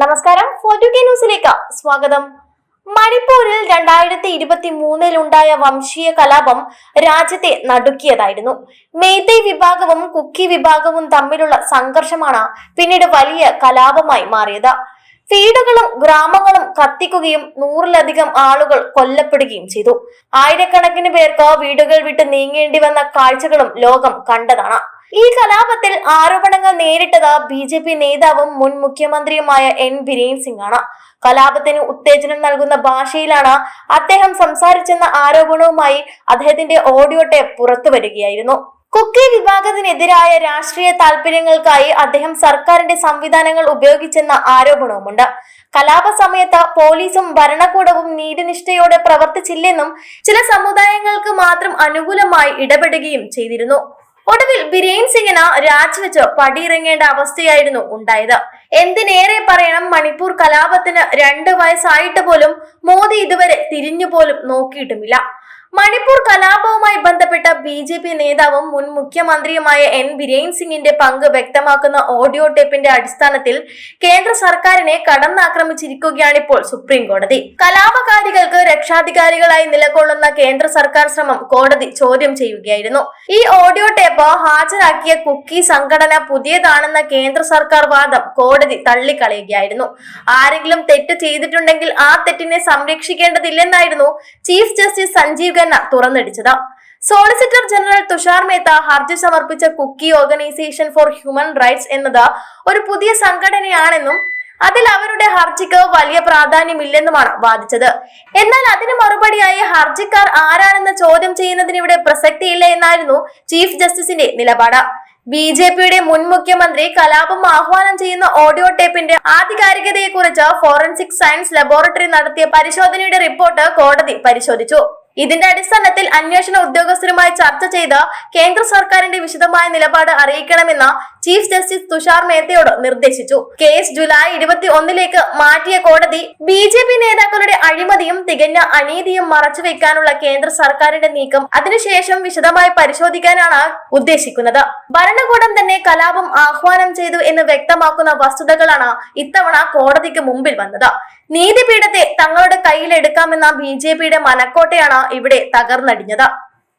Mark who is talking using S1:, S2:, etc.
S1: നമസ്കാരം. ന്യൂസിലേക്ക് സ്വാഗതം. മണിപ്പൂരിൽ രണ്ടായിരത്തി ഇരുപത്തി മൂന്നിൽ ഉണ്ടായ വംശീയ കലാപം രാജ്യത്തെ നടുക്കിയതായിരുന്നു. മേത്തൈ വിഭാഗവും കുക്കി വിഭാഗവും തമ്മിലുള്ള സംഘർഷമാണ് പിന്നീട് വലിയ കലാപമായി മാറിയത്. വീടുകളും ഗ്രാമങ്ങളും കത്തിക്കുകയും നൂറിലധികം ആളുകൾ കൊല്ലപ്പെടുകയും ചെയ്തു. ആയിരക്കണക്കിന് പേർക്ക് വീടുകൾ വിട്ട് നീങ്ങേണ്ടി വന്ന കാഴ്ചകളും ലോകം കണ്ടതാണ്. ഈ കലാപത്തിൽ ആരോപണങ്ങൾ നേരിട്ടത് ബി ജെ പി നേതാവും മുൻ മുഖ്യമന്ത്രിയുമായ എൻ ബിരേൻ സിംഗ് ആണ് കലാപത്തിന് ഉത്തേജനം നൽകുന്ന ഭാഷയിലാണ് അദ്ദേഹം സംസാരിച്ചെന്ന ആരോപണവുമായി അദ്ദേഹത്തിന്റെ ഓഡിയോ ടേപ്പ് പുറത്തു വരികയായിരുന്നു. കുക്കി വിഭാഗത്തിനെതിരായ രാഷ്ട്രീയ താല്പര്യങ്ങൾക്കായി അദ്ദേഹം സർക്കാരിന്റെ സംവിധാനങ്ങൾ ഉപയോഗിച്ചെന്ന ആരോപണവുമുണ്ട്. കലാപ സമയത്ത് പോലീസും ഭരണകൂടവും നീതിനിഷ്ഠയോടെ പ്രവർത്തിച്ചില്ലെന്നും ചില സമുദായങ്ങൾക്ക് മാത്രം അനുകൂലമായി ഇടപെടുകയും ചെയ്തിരുന്നു. ഒടുവിൽ ബിരേൻ സിംഗിന് രാജിവെച്ച് പടിയിറങ്ങേണ്ട അവസ്ഥയായിരുന്നു ഉണ്ടായത്. എന്തിനേറെ പറയണം മണിപ്പൂർ കലാപത്തിന് രണ്ട് വയസ്സായിട്ട് പോലും മോദി ഇതുവരെ തിരിഞ്ഞു പോലും നോക്കിയിട്ടുമില്ല. മണിപ്പൂർ കലാപവുമായി ബന്ധപ്പെട്ട ബി ജെ പി നേതാവും മുൻ മുഖ്യമന്ത്രിയുമായ എൻ ബിരേൻ സിംഗിന്റെ പങ്ക് വ്യക്തമാക്കുന്ന ഓഡിയോ ടേപ്പിന്റെ അടിസ്ഥാനത്തിൽ കേന്ദ്ര സർക്കാരിനെ കടന്നാക്രമിച്ചിരിക്കുകയാണ് ഇപ്പോൾ സുപ്രീം കോടതി. കലാപകാരികൾക്ക് രക്ഷാധികാരികളായി നിലകൊള്ളുന്ന കേന്ദ്ര സർക്കാർ ശ്രമം കോടതി ചോദ്യം ചെയ്യുകയായിരുന്നു. ഈ ഓഡിയോ ടേപ്പ് ഹാജരാക്കിയ കുക്കി സംഘടന പുതിയതാണെന്ന കേന്ദ്ര സർക്കാർ വാദം കോടതി തള്ളിക്കളയുകയായിരുന്നു. ആരെങ്കിലും തെറ്റ് ചെയ്തിട്ടുണ്ടെങ്കിൽ ആ തെറ്റിനെ സംരക്ഷിക്കേണ്ടതില്ലെന്നായിരുന്നു ചീഫ് ജസ്റ്റിസ് സഞ്ജീവ് ഖന്ന തുറന്നടിച്ചത്. സോളിസിറ്റർ ജനറൽ തുഷാർ മേത്ത ഹർജി സമർപ്പിച്ച Kuki organisation for human rights എന്നത് ഒരു പുതിയ സംഘടനയാണെന്നും അതിൽ അവരുടെ ഹർജിക്ക് വലിയ പ്രാധാന്യമില്ലെന്നുമാണ് വാദിച്ചത്. എന്നാൽ അതിന് മറുപടിയായി ഹർജിക്കാർ ആരാണെന്ന് ചോദ്യം ചെയ്യുന്നതിന് ഇവിടെ പ്രസക്തിയില്ല എന്നായിരുന്നു ചീഫ് ജസ്റ്റിസിന്റെ നിലപാട്. ബി ജെ പിയുടെ മുൻ മുഖ്യമന്ത്രി കലാപം ആഹ്വാനം ചെയ്യുന്ന ഓഡിയോ ടേപ്പിന്റെ ആധികാരികതയെക്കുറിച്ച് ഫോറൻസിക് സയൻസ് ലബോറട്ടറി നടത്തിയ പരിശോധനയുടെ റിപ്പോർട്ട് കോടതി പരിശോധിച്ചു. ഇതിന്റെ അടിസ്ഥാനത്തിൽ അന്വേഷണ ഉദ്യോഗസ്ഥരുമായി ചർച്ച ചെയ്ത് കേന്ദ്ര സർക്കാരിന്റെ വിശദമായ നിലപാട് അറിയിക്കണമെന്ന് ചീഫ് ജസ്റ്റിസ് തുഷാർ മേത്തയോട് നിർദ്ദേശിച്ചു. കേസ് ജൂലൈ ഇരുപത്തി ഒന്നിലേക്ക് മാറ്റിയ കോടതി ബി ജെ പി നേതാക്കളുടെ അഴിമതിയും തികഞ്ഞ അനീതിയും മറച്ചുവെക്കാനുള്ള കേന്ദ്ര സർക്കാരിന്റെ നീക്കം അതിനുശേഷം വിശദമായി പരിശോധിക്കാനാണ് ഉദ്ദേശിക്കുന്നത്. ഭരണകൂടം തന്നെ കലാപം ആഹ്വാനം ചെയ്തു എന്ന് വ്യക്തമാക്കുന്ന വസ്തുതകളാണ് ഇത്തവണ കോടതിക്ക് മുമ്പിൽ വന്നത്. നീതിപീഠത്തെ തങ്ങളുടെ കയ്യിലെടുക്കാമെന്ന ബി ജെ പിയുടെ മനക്കോട്ടയാണ് ഇവിടെ തകർന്നടിഞ്ഞത്.